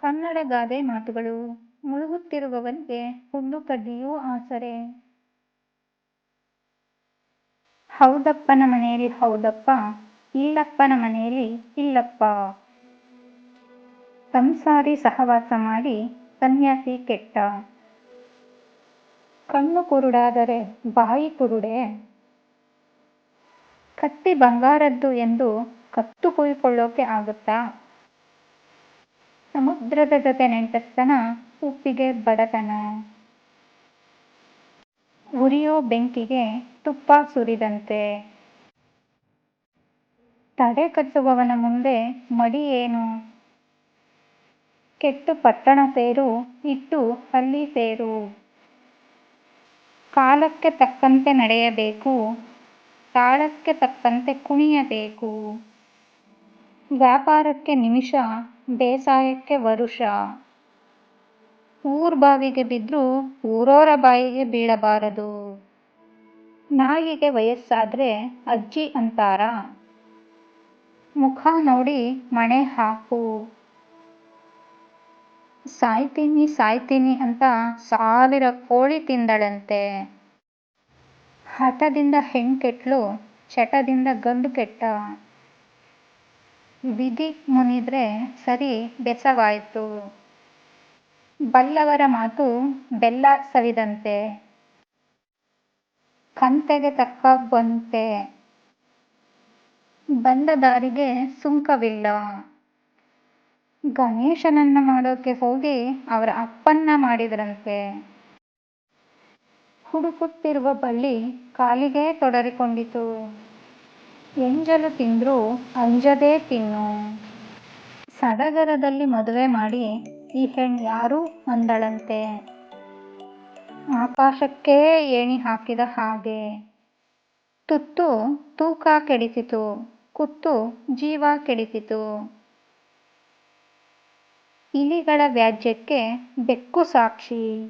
ಕನ್ನಡ ಗಾದೆ ಮಾತುಗಳು ಮುಳುಗುತ್ತಿರುವವನಿಗೆ ಹುಲ್ಲು ಕಡ್ಡಿಯೂ ಆಸರೆ. ಹೌದಪ್ಪನ ಮನೆಯಲ್ಲಿ ಹೌದಪ್ಪ, ಇಲ್ಲಪ್ಪನ ಮನೆಯಲ್ಲಿ ಇಲ್ಲಪ್ಪ. ಸಂಸಾರಿ ಸಹವಾಸ ಮಾಡಿ ಸನ್ಯಾಸಿ ಕೆಟ್ಟ. ಕಣ್ಣು ಕುರುಡಾದರೆ ಬಾಯಿ ಕುರುಡೆ ಕತ್ತಿ ಬಂಗಾರದ್ದು ಎಂದು ಕತ್ತು ಕುಯ್ಕೊಳ್ಳೋಕೆ ಆಗುತ್ತಾ? ಸಮುದ್ರದ ಜೊತೆ ನೆಂಟಸ್ತನ, ಉಪ್ಪಿಗೆ ಬಡತನ. ಉರಿಯೋ ಬೆಂಕಿಗೆ ತುಪ್ಪ ಸುರಿದಂತೆ. ತಡೆ ಕಟ್ಟುವವನ ಮುಂದೆ ಮಡಿ ಏನು? ಕೆಟ್ಟು ಪಟ್ಟಣ ಸೇರು, ಇಟ್ಟು ಅಲ್ಲಿ ಸೇರು. ಕಾಲಕ್ಕೆ ತಕ್ಕಂತೆ ನಡೆಯಬೇಕು, ತಾಳಕ್ಕೆ ತಕ್ಕಂತೆ ಕುಣಿಯಬೇಕು. ವ್ಯಾಪಾರಕ್ಕೆ ನಿಮಿಷ, ಬೇಸಾಯಕ್ಕೆ ವರುಷ. ಊರ್ ಬಾವಿಗೆ ಬಿದ್ದರೂ ಊರೋರ ಬಾಯಿಗೆ ಬೀಳಬಾರದು. ನಾಯಿಗೆ ವಯಸ್ಸಾದ್ರೆ ಅಜ್ಜಿ ಅಂತಾರ. ಮುಖ ನೋಡಿ ಮಣೆ ಹಾಕು. ಸಾಯ್ತೀನಿ ಸಾಯ್ತೀನಿ ಅಂತ ಸಾವಿರ ಕೋಳಿ ತಿಂದಳಂತೆ. ಹಠದಿಂದ ಹೆಣ್ ಕೆಟ್ಲು ಚಟದಿಂದ ಗಂಡು ಕೆಟ್ಟ. ವಿಧಿ ಮುನಿದ್ರೆ ಸರಿ ಬೆಸವಾಯ್ತು. ಬಲ್ಲವರ ಮಾತು ಬೆಲ್ಲ ಸವಿದಂತೆ. ಕಂತೆಗೆ ತಕ್ಕ ಬಂತೆ. ಬಂದ ದಾರಿಗೆ ಸುಂಕವಿಲ್ಲ. ಗಣೇಶನನ್ನ ಮಾಡೋಕೆ ಹೋಗಿ ಅವರ ಅಪ್ಪನ್ನ ಮಾಡಿದ್ರಂತೆ. ಹುಡುಕುತ್ತಿರುವ ಬಳ್ಳಿ ಕಾಲಿಗೆ ತೊಡರಿಕೊಂಡಿತು. ಎಂಜಲು ತಿಂದ್ರೂ ಅಂಜದೆ ತಿನ್ನು. ಸಡಗರದಲ್ಲಿ ಮದುವೆ ಮಾಡಿ ಈ ಹೆಣ್ಣು ಯಾರು ಅಂದಳಂತೆ. ಆಕಾಶಕ್ಕೇ ಏಣಿ ಹಾಕಿದ ಹಾಗೆ. ತುತ್ತು ತೂಕ ಕೆಡಿಸಿತು, ಕುತ್ತು ಜೀವ ಕೆಡಿಸಿತು. ಇಲಿಗಳ ವ್ಯಾಜ್ಯಕ್ಕೆ ಬೆಕ್ಕು ಸಾಕ್ಷಿ.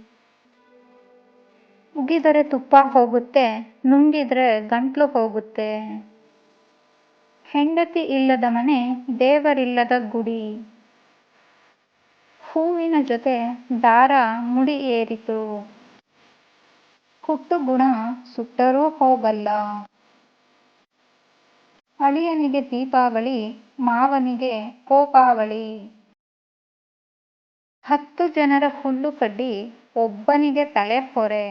ಉಗಿದರೆ ತುಪ್ಪ ಹೋಗುತ್ತೆ, ನುಂಗಿದ್ರೆ ಗಂಟ್ಲು ಹೋಗುತ್ತೆ. ಹೆಂಡತಿ ಇಲ್ಲದ ಮನೆ ದೇವರಿಲ್ಲದ ಗುಡಿ. ಹೂವಿನ ಜೊತೆ ದಾರ ಮುಡಿ ಏರಿತು. ಹುಟ್ಟು ಗುಣ ಸುಟ್ಟರೂ ಹೋಗಲ್ಲ. ಅಳಿಯನಿಗೆ ದೀಪಾವಳಿ, ಮಾವನಿಗೆ ಕೋಪಾವಳಿ. ಹತ್ತು ಜನರ ಹುಲ್ಲು ಕಡ್ಡಿ ಒಬ್ಬನಿಗೆ ತಲೆ ಹೊರೆ.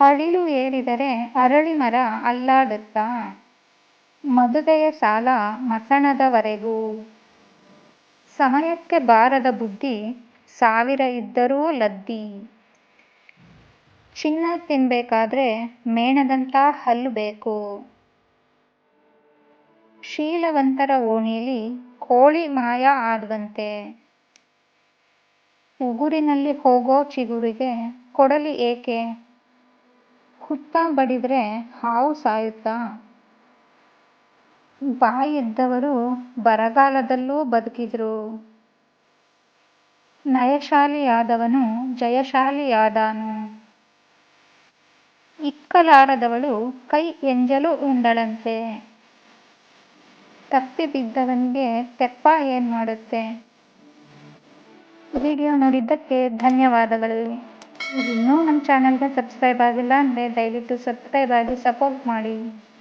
ಅಳಿಲು ಏರಿದರೆ ಅರಳಿ ಮರ ಅಲ್ಲಾಡುತ್ತಾ? ಮದುವೆಯ ಸಾಲ ಮಸಣದವರೆಗೂ. ಸಮಯಕ್ಕೆ ಬಾರದ ಬುದ್ಧಿ ಸಾವಿರ ಇದ್ದರೂ ಲದ್ದಿ. ಚಿನ್ನ ತಿನ್ಬೇಕಾದ್ರೆ ಮೇಣದಂಥ ಹಲ್ಲು ಬೇಕು. ಶೀಲವಂತರ ಓಣಿಲಿ ಕೋಳಿ ಮಾಯ ಆದ್ವಂತೆ. ಉಗುರಿನಲ್ಲಿ ಹೋಗೋ ಚಿಗುರಿಗೆ ಕೊಡಲಿ ಏಕೆ? ಹುತ್ತ ಬಡಿದ್ರೆ ಹಾವು ಸಾಯುತ್ತಾ? ಬಾಯಿದ್ದವರು ಬರಗಾಲದಲ್ಲೂ ಬದುಕಿದರು ನಯಶಾಲಿಯಾದವನು ಜಯಶಾಲಿಯಾದಾನು. ಇಕ್ಕಲಾರದವಳು ಕೈ ಎಂಜಲು ಉಂಡಳಂತೆ. ತಪ್ಪಿ ಬಿದ್ದವನಿಗೆ ತೆಪ್ಪ ಏನು ಮಾಡುತ್ತೆ? ವಿಡಿಯೋ ನೋಡಿದ್ದಕ್ಕೆ ಧನ್ಯವಾದಗಳು. ಇನ್ನೂ ನಮ್ಮ ಚಾನಲ್ಗೆ ಸಬ್ಸ್ಕ್ರೈಬ್ ಆಗಿಲ್ಲ ಅಂದ್ರೆ ದಯವಿಟ್ಟು ಸಬ್ಸ್ಕ್ರೈಬ್ ಆಗಿ ಸಪೋರ್ಟ್ ಮಾಡಿ.